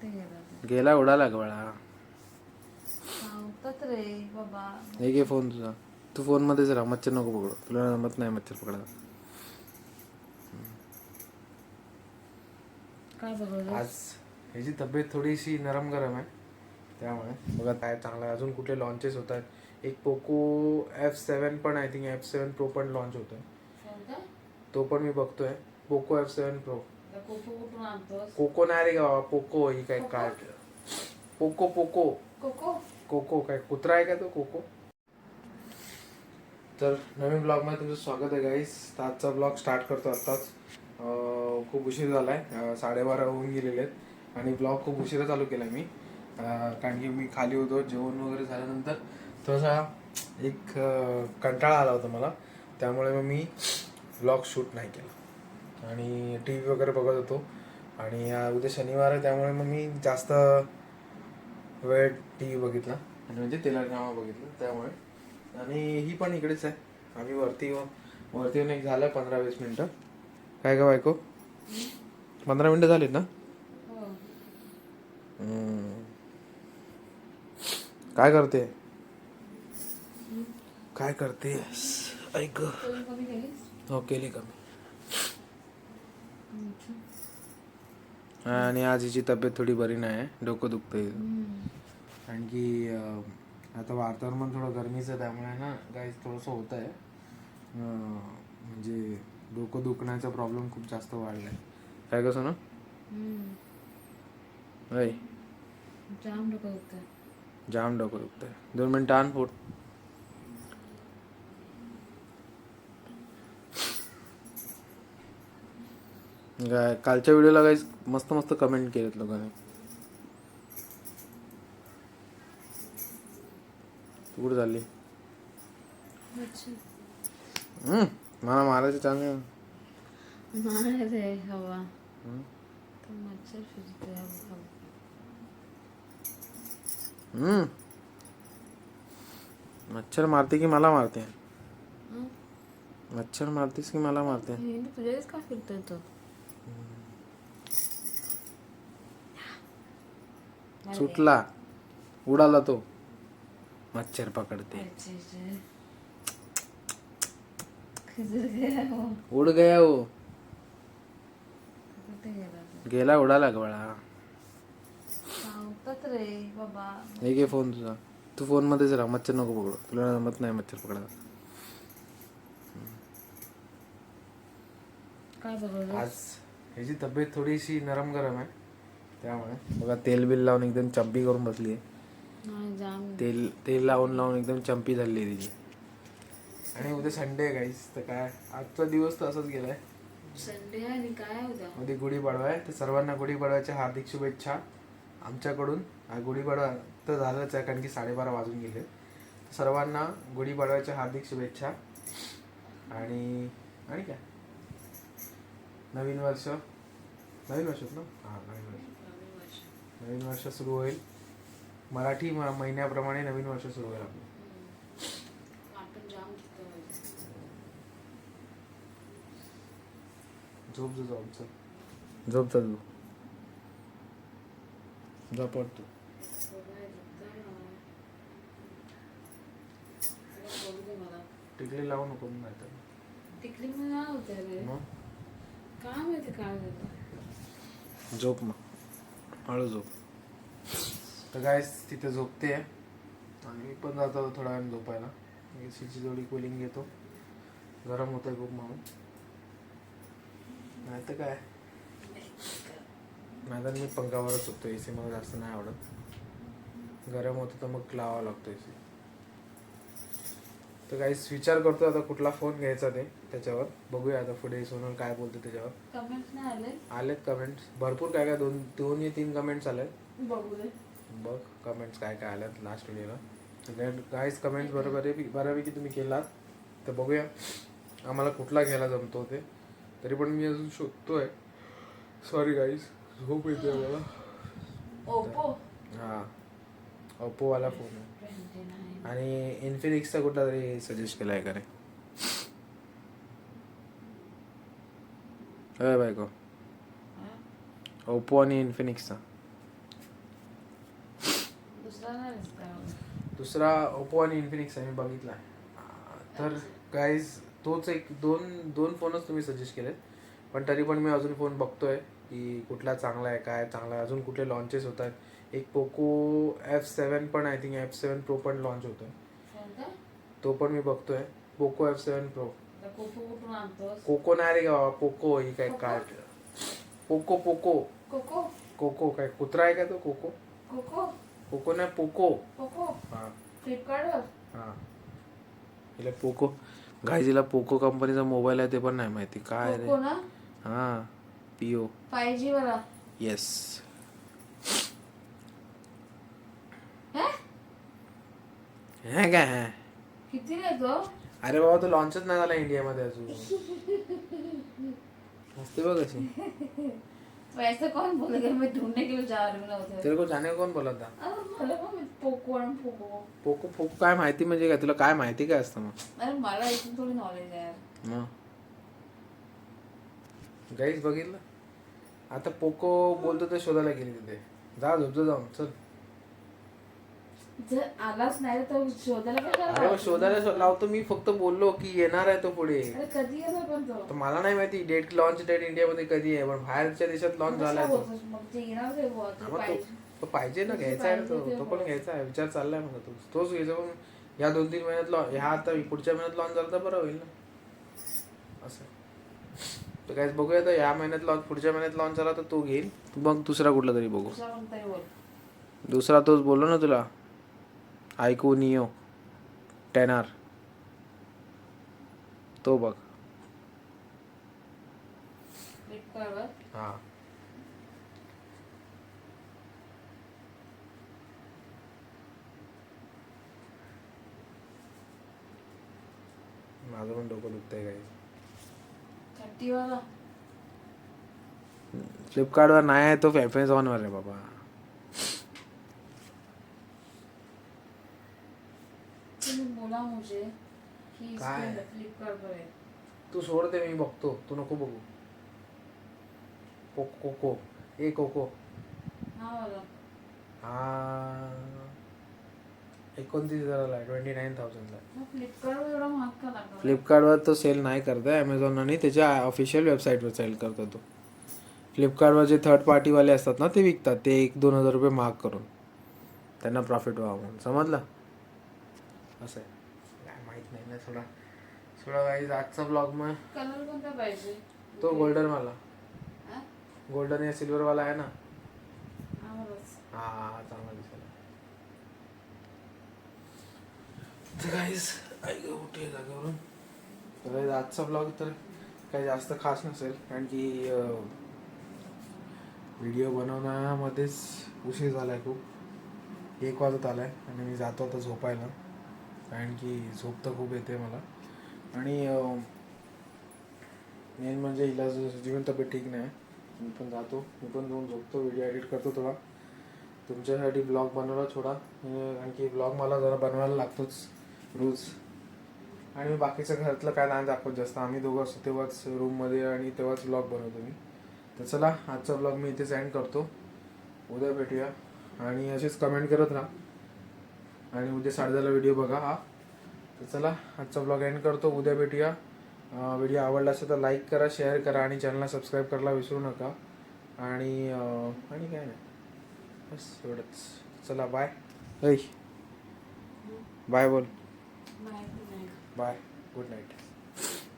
कुठे गेला उडाला रे बाबा. हे घे फोन तुझा. तू फोन मध्येच राहा मच्छर नको पकडू. तुला जमत नाही मच्छर पकडायला. काय बघत आज ह्याची तब्येत थोडीशी नरम गरम आहे. त्यामुळे बघा काय चांगलं आहे. अजून कुठले लॉन्चेस होत आहेत? एक पोको एफ सेवन पण I think F seven Pro पण लॉन्च होतोय. तो पण मी बघतोय. Poco F seven Pro Coco कुठून आणतोस? कोको नाही रे गावा पोको ही काय काय पोको पोको. कोको? कोको काय कुत्रा आहे का तो कोको? तर नवीन ब्लॉगमध्ये तुमचं स्वागत आहे गाईस तर आजचा ब्लॉग स्टार्ट करतो आत्ताच. खूप उशीर झाला आहे साडेबारा होऊन गेलेले आहेत. आणि ब्लॉग खूप उशिरा चालू केला मी. कारण की मी खाली होतो जेवण वगैरे झाल्यानंतर थोडासा एक कंटाळा आला होता मला. त्यामुळे मग मी ब्लॉग शूट नाही केला. आणि टी व्ही वगैरे बघत होतो. आणि उद्या शनिवार आहे त्यामुळे मग मी जास्त वेळ टी व्ही बघितला. आणि म्हणजे तेलंगणा बघितलं त्यामुळे. आणि ही पण इकडेच आहे. आम्ही वरती वरती येऊन एक झालं पंधरा वीस मिनटं. काय का बायको? पंधरा मिनटं झालीत ना? हो. काय करते? काय करते ऐक हो केली कमी. आणि आज हिची तब्येत थोडी बरी नाही डोकं की अं, आता वातावरण थोडं गरमीचं त्यामुळे ना काही थोडंसं होत आहे म्हणजे डोकं दुखण्याचा प्रॉब्लेम खूप जास्त वाढला आहे काय कसं ना जाम डोकं दुखतं जाम डोकं दुखतंय. दोन मिनटं आण फूट काय कालच्या व्हिडिओला काही मस्त मस्त कमेंट केलेत लोकांनी. तू कुठे हम्म, मला मारायचं चांगलं हवा. मच्छर फिरते मारते की मला मारते? मच्छर मारतेस की मला मारते? तुझ्याच का फिरतोय तो? सुटला. उडाला तो. मच्छर पकडते. वो. उड गया हो कुठे गेला उडाला बाबा. हे घे फोन तुझा. तू फोन मध्येच राहा. मच्छर नको पकडू. तुला जमत नाही मच्छर पकडायला. बघत आज ह्याची तब्येत थोडीशी नरम गरम आहे त्यामुळे. बघा तेल बिल लावून एकदम चंपी करून बसली आहे नाही जाम. तेल तेल लावून लावून एकदम चंपी झाली आहे तिची. आणि उद्या संडे आहे गाईस तर काय आजचा दिवस तर असाच गेलाय. संडे आहे आणि काय उद्या? उद्या गुढीपाडवा आहे तर सर्वांना गुढीपाडव्याच्या हार्दिक शुभेच्छा आमच्याकडून. गुढीपाडवा तर झालंच आहे कारण की साडेबारा वाजून गेले. सर्वांना गुढीपाडव्याच्या हार्दिक शुभेच्छा. आणि आणि काय? नवीन वर्ष. नवीन वर्षच ना हां नवीन वर्ष. नवीन वर्ष. सुरू होईल. मराठी म- महिन्याप्रमाणे नवीन वर्ष सुरू होईल आपलं. झोप जो जाऊ. चल झोप चल. झोप पड तू. मला. टिकली लावू नको नाही तर नाही होते काय माहिती काय होतं झोप मग. हळू झोप. तर काय तिथे झोपते. आणि मी पण जातो थोड्या वेळाने झोपायला. एसीची जोडी कुलिंग घेतो. गरम होतंय खूप म्हणून. नाही तर काय? नाही तर मी पंखावरच झोपतो. ए सी मला जास्त नाही आवडत. गरम होतं तर मग लावावा लागतो ए सी तर काही विचार करतो आता कुठला फोन घ्यायचा ते त्याच्यावर. बघूया आता पुढे सोनल काय बोलते त्याच्यावर. कमेंट्स नाही आले? आलेत कमेंट्स भरपूर काय काय दोन दोन तीन कमेंट्स आलेत. बघू बघ कमेंट्स काय काय आल्यात लास्ट व्हिडिओला गाईज कमेंट्स बरोबर आहे बऱ्यापैकी तुम्ही केलात. तर बघूया आम्हाला कुठला घ्यायला जमतो ते. तरी पण मी अजून शोधतोय. सॉरी गाईज झोप येते मला हां. ओप्पोवाला फोन आहे. आणि इन्फिनिक्सचा कुठला तरी सजेस्ट केला आहे का रे? अय बायको. ओप्पो आणि इन्फिनिक्सचा. दुसरा ओप्पो आणि इन्फिनिक्स आहे मी बघितला तर गाईज तोच एक दोन दोन फोनच तुम्ही सजेस्ट केलेत. पण तरी पण मी अजून फोन बघतोय की कुठला चांगला आहे काय चांगला आहे अजून कुठले लॉन्चेस होत आहेत. एक पोको एफ सेवन पण I think F seven Pro पण लॉन्च होतोय. कोणता? तो पण मी बघतोय. Poco F seven Pro Coco नाही रे गावा पोको ही काय पोको? काय पोको पोको कोको काय कुत्रा आहे का तो कोको कोको कोको नाही पोको हा. हा. हिला पोको गायजीला पोको कंपनीचा मोबाईल आहे ते पण नाही माहिती. काय रे? हा. पिओ फाय जी वाला येस हे हे काय हे? किती रे तो? अरे बाबा तो लॉन्चच नाही झाला इंडियामध्ये अजून मस्ती बघ कशी तो ऐसा कौन बोलेगा मैं ढूंढने के लिए जा रही हूँ ना उधर। तेरे को जाने कौन बोला था? अरे मला पण माहीत पोको पोको। पोको पोको काय माहिती म्हणजे काय? तुला काय माहिती काय असतं मग? अरे मला इथून थोडी नॉलेज आहे यार. मग गाईच बघितलं? आता पोको बोलतो ते शोधायला गेली तिथे. जा झोपतो जाऊन चल. जर आलाच नाही तर शोधायला काय अरे करावं? मग शोधायला शो- लावतो मी फक्त बोललो की येणार आहे तो पुढे अरे कधी येणार पण तो तर मला नाही माहिती डेट लॉन्च डेट इंडियामध्ये कधी आहे पण बाहेरच्या देशात लॉन्च मग झालाय कसा तो? मग ते येणार काय बुवा? तू मग तो पाहिजे. तो पाहिजे ना घ्यायचा आहे तो तो पण. घ्यायचा आहे विचार चाललाय मला तो तोच घ्यायचा पण ह्या दोन तीन महिन्यात लॉ ह्या आता पुढच्या महिन्यात लॉन्च झाला तर बरं होईल ना असं तर काय बघूया आता या महिन्यात लॉन्च पुढच्या महिन्यात लॉन्च झाला तर तो घेईल बघ दुसरा कुठला तरी बघू दुसरा बोल दुसरा तोच बोललो ना तुला आयको नियो टेन आर तो बघ। हा. माझं पण डोकं दुखतंय काही. फ्लिपकार्टवर नाही आहे तो ॲमेझॉनवर आहे बाबा तुम्ही की काय? तू सोडते मी बघतो. तू नको बघू. कोको कोको ए कोको हा वाला हा. एकोणतीस हजाराला आहे ट्वेंटी नाईन थाउजंडला फ्लिपकार्टवर एवढा महाग का लागला फ्लिपकार्टवर तो सेल नाही करत आहे ॲमेझॉन आणि त्याच्या ऑफिशियल वेबसाईटवर सेल करतो तो. फ्लिपकार्टवर जे थर्ड पार्टीवाले असतात ना ते विकतात. ते एक दोन हजार रुपये महाग करून. त्यांना प्रॉफिट व्हावं म्हणून. समजलं? असं आहे. माहीत नाही ना थोडा. थोडा काही आजचा ब्लॉग मग कलर कोणता पाहिजे? तो गोल्डनवाला हा? गोल्डन या सिल्वरवाला आहे ना. हा चांगला तर काहीच ऐक उठे जागेवरून. तर आजचा ब्लॉग तर काही जास्त खास नसेल कारण की व्हिडिओ बनवण्यामध्येच उशीर झाला आहे खूप. एक वाजत आला आहे आणि मी जातो आता झोपायला. कारण की झोप तर खूप येते मला. आणि मेन म्हणजे हिला जीवन तब्येत ठीक नाही. मी पण जातो. मी पण जाऊन झोपतो. व्हिडिओ एडिट करतो थोडा. तुमच्यासाठी ब्लॉग बनवला थोडा. म्हणजे कारण की ब्लॉग मला जरा बनवायला लागतोच रोज. आणि मी बाकीचं घरातलं काय नाही दाखवत जास्त. आम्ही दोघं असतो तेव्हाच रूममध्ये आणि तेव्हाच ब्लॉग बनवतो मी. तर चला आजचा ब्लॉग मी इथेच एंड करतो. उद्या भेटूया. आणि असेच कमेंट करत राहा. आणि उद्या साडेदहाला व्हिडिओ बघा हा. तर चला आजचा ब्लॉग एंड करतो. उद्या भेटूया. व्हिडिओ आवडला असेल तर लाईक करा शेअर करा आणि चॅनलला सबस्क्राईब करायला विसरू नका. आणि आणि काय नाही. बस एवढंच. चला बाय ऐ बाय बोल. Bye good night